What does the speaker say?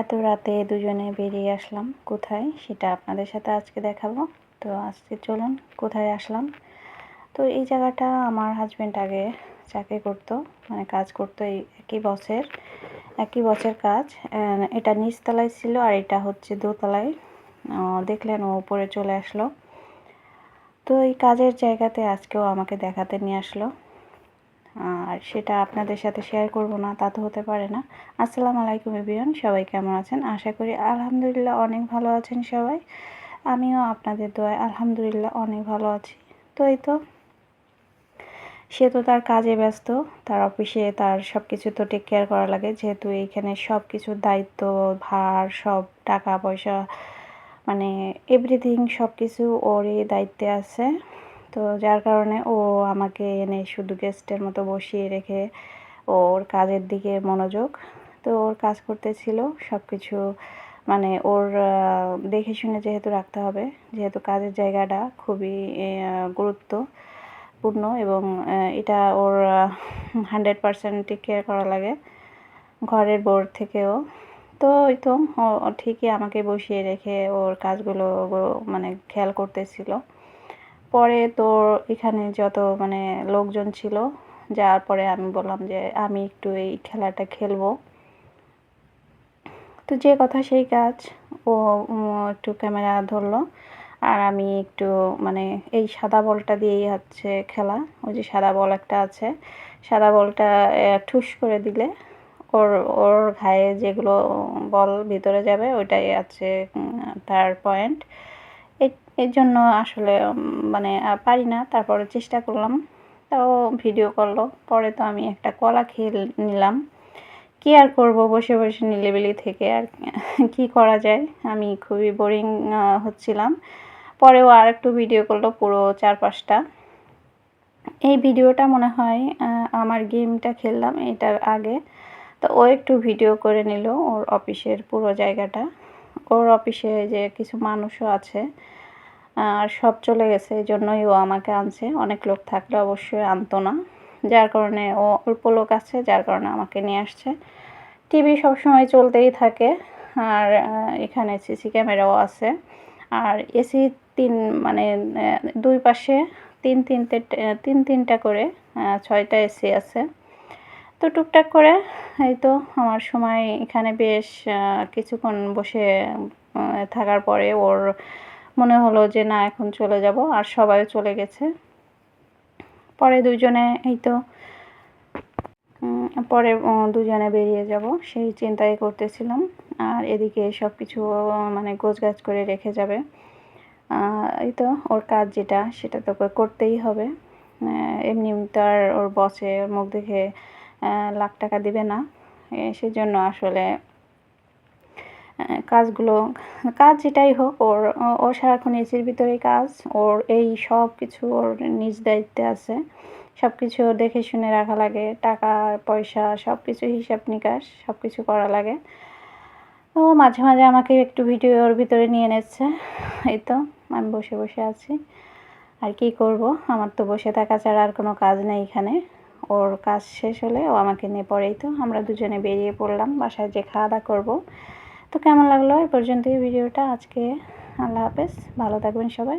এত রাতে দুজনে বেরিয়ে আসলাম। কোথায়? সেটা আপনাদের সাথে আজকে দেখাবো। তো আজকে চলুন, কোথায় আসলাম? তো এই জায়গাটা আমার হাজব্যান্ড আগে চাকরি করতো মানে কাজ করতো এই একই বছর একই বছর কাজ। এটা নিচতলায় ছিল আর এটা হচ্ছে দোতলায়। দেখলেন, ও উপরে চলে আসলো। তো এই কাজের জায়গাতে আজকেও আমাকে দেখাতে নিয়ে আসলো। আর সেটা আপনাদের সাথে শেয়ার করব না, তা তো হতে পারে না। আসসালামু আলাইকুম এভিয়ান সবাই কেমন আছেন? আশা করি আলহামদুলিল্লাহ অনেক ভালো আছেন সবাই। আমিও আপনাদের দোয়ায় আলহামদুলিল্লাহ অনেক ভালো আছি। তো এই তো, সে তো তার কাজে ব্যস্ত, তার অফিসে তার সব কিছু তো টেক কেয়ার করা লাগে। যেহেতু এইখানে সব কিছুর দায়িত্ব, ভার, সব টাকা পয়সা মানে এভরিথিং সব কিছু ওরই দায়িত্বে আছে। তো যার কারণে ও আমাকে এনে শুধু গেস্টের মতো বসিয়ে রেখে ওর কাজের দিকে মনোযোগ, তো ওর কাজ করতেছিল সব কিছু মানে ওর দেখে শুনে যেহেতু রাখতে হবে, যেহেতু কাজের জায়গাটা খুবই গুরুত্বপূর্ণ এবং এটা ওর হান্ড্রেড পারসেন্ট টেক কেয়ার করা লাগে ঘরের বোর্ড থেকেও। তো ওই তো ঠিকই আমাকে বসিয়ে রেখে ওর কাজগুলো মানে খেয়াল করতেছিল। পরে তো এখানে যত মানে লোকজন ছিল, যাওয়ার পরে আমি বললাম যে আমি একটু এই খেলাটা খেলব। তো যে কথা সেই কাজ, ও একটু ক্যামেরা ধরলো। আর আমি একটু মানে এই সাদা বলটা দিয়েই হচ্ছে খেলা। ওই যে সাদা বল একটা আছে, সাদা বলটা ঠুস করে দিলে ওর ওর ঘায়ে যেগুলো বল ভিতরে যাবে, ওইটাই আছে তার পয়েন্ট এর জন্য আসলে মানে পারি না। তারপরে চেষ্টা করলাম। তাও ভিডিও করল। পরে তো আমি একটা কলা খেয়ে নিলাম। কি আর করব? বসে বসে নিলেবিলি থেকে আর কি করা যায়? আমি খুবই বোরিং হচ্ছিলাম। পরেও আর একটু ভিডিও করল পুরো চার পাঁচটা এই ভিডিওটা মনে হয় আমার গেমটা খেললাম এটার আগে। তো ও একটু ভিডিও করে নিল ওর অফিসের পুরো জায়গাটা। ওর অফিসে যে কিছু মানুষও আছে, আর সব চলে গেছে, এই জন্যই ও আমাকে আনছে। অনেক লোক থাকলে অবশ্যই আনতো না। যার কারণে ও অল্প লোক আছে, যার কারণে আমাকে নিয়ে আসছে। টিভি সবসময় চলতেই থাকে, আর এখানে সিসি ক্যামেরাও আছে। আর এসি তিন মানে দুই পাশে তিন তিনটে, তিন তিনটা করে ছয়টা এসি আছে। তো টুকটাক করে এই তো আমার সময় এখানে বেশ কিছুক্ষণ বসে থাকার পরে ওর মনে হলো যে না, এখন চলে যাব, আর সবাই চলে গেছে। পরে দুজনে এই তো পরে দুজনে বেরিয়ে যাব, সেই চিন্তাই করতেছিলাম। আর এদিকে সব কিছু মানে গোছগাছ করে রেখে যাবে। এই তো ওর কাজ যেটা, সেটা তো করতেই হবে। এমনি তার ওর বসে মুখ দেখে লাখ টাকা দিবে না। সেজন্য আসলে কাজগুলো, কাজ যেটাই হোক, ওর, ও সারাক্ষণ এসির ভিতরেই কাজ, ওর এই সব কিছু ওর নিজ দায়িত্বে আছে। সব কিছু দেখে শুনে রাখা লাগে, টাকা, পয়সা সব কিছু হিসাব নিকাশ সব কিছু করা লাগে। ও মাঝে মাঝে আমাকে একটু ভিডিওর ভিতরে নিয়ে নিচ্ছে। এই তো, আমি বসে বসে আছি। আর কি করব? আমার তো বসে থাকা ছাড়া আর কোনো কাজ নেই এখানে। ওর কাজ শেষ হলে ও আমাকে নিয়ে পড়েই তো আমরা দুজনে বেরিয়ে পড়লাম, বাসায় যে খাওয়া দাওয়া করব। তো কেমন লাগল এই পর্যন্তই ভিডিওটা। আজকে আল্লাহ হাফেজ। ভালো থাকবেন সবাই।